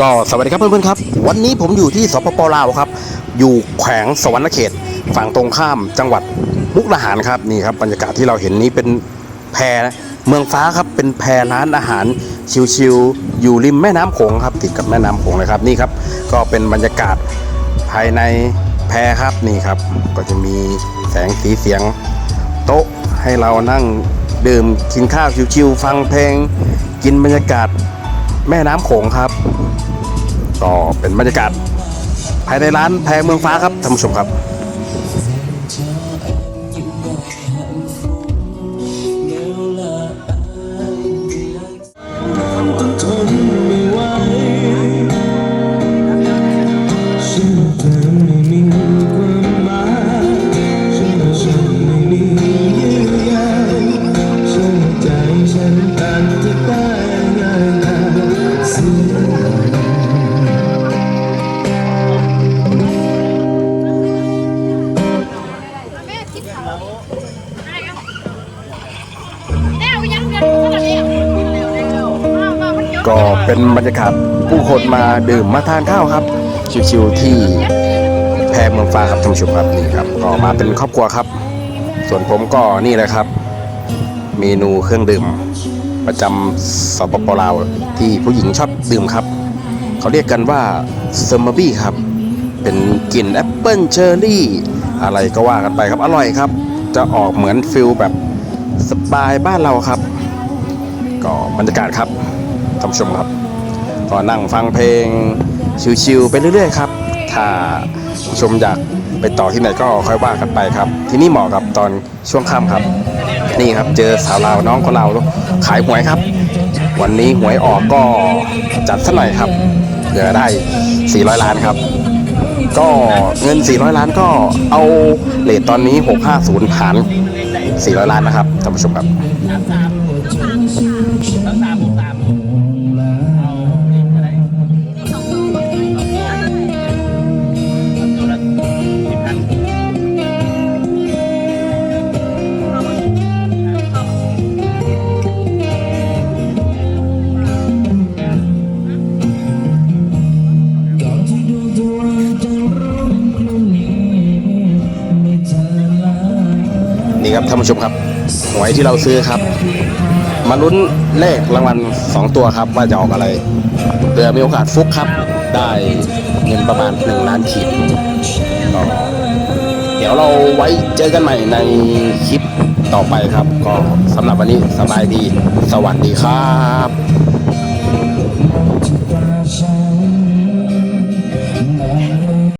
ก็สวัสดีครับเพื่อนๆครับ วันนี้ผมอยู่ที่สปปลาวครับ อยู่แขวงสวรรณเขต ฝั่งตรงข้ามจังหวัดมุกดาหารครับนี่ครับบรรยากาศที่เราเห็นนี้เป็นแพนะเมืองฟ้าครับเป็นแพร้านอาหารชิวๆอยู่ริมแม่น้ำโขงครับติดกับแม่น้ำโขงเลยครับนี่ครับก็เป็นบรรยากาศภายในแพครับนี่ครับ ก็จะมีแสงสีเสียงโต๊ะให้เรานั่งดื่มกินข้าวชิวๆฟังเพลง กินบรรยากาศ แม่น้ำโขงครับ ก็เป็นบรรยากาศภายในร้านแพงเมืองฟ้าครับท่านผู้ชมครับ ก็เป็นบรรยากาศผู้คนมาดื่มมาทานข้าวครับ ชิวๆที่แพรเมืองฟ้าครับท่านผู้ชมครับนี่ครับก็มาเป็นครอบครัวครับ ส่วนผมก็นี่เลยครับ เมนูเครื่องดื่ม ประจำสปปลาวที่ผู้หญิงชอบดื่มครับ เขาเรียกกันว่าเซอร์มบี้ครับ เป็นกลิ่นแอปเปิลเชอร์รี่อะไรก็ว่ากันไปครับอร่อยครับ จะออกเหมือนฟิลแบบสปายบ้านเราครับ ก็บรรยากาศครับ ท่านผู้ชมครับ ก็นั่งฟังเพลงชิวๆไปเรื่อยๆครับ ถ้าผู้ชมอยากไปต่อที่ไหนก็ค่อยว่ากันไปครับ ที่นี่เหมาะกับตอนช่วงค่ำครับ นี่ครับเจอสาวลาวน้องคนลาขายหวยครับ วันนี้หวยออกก็จัดสักหน่อยครับเผื่อได้ 400 ล้านครับ ก็เงิน 400 ล้านก็เอาเลทตอนนี้ 650 หาร 400 ล้านนะครับท่านผู้ชมครับ นี่ครับท่านผู้ชมครับหวยที่เราซื้อครับ มาลุ้นเลขรางวัล2ตัวครับว่าจะออกอะไรเผื่อมีโอกาสฟุกครับ ได้เงินประมาณ1ล้านขีดเดี๋ยวเราไว้เจอกันใหม่ในคลิปต่อไปครับ ก็สำหรับวันนี้สบายดี สวัสดีครับ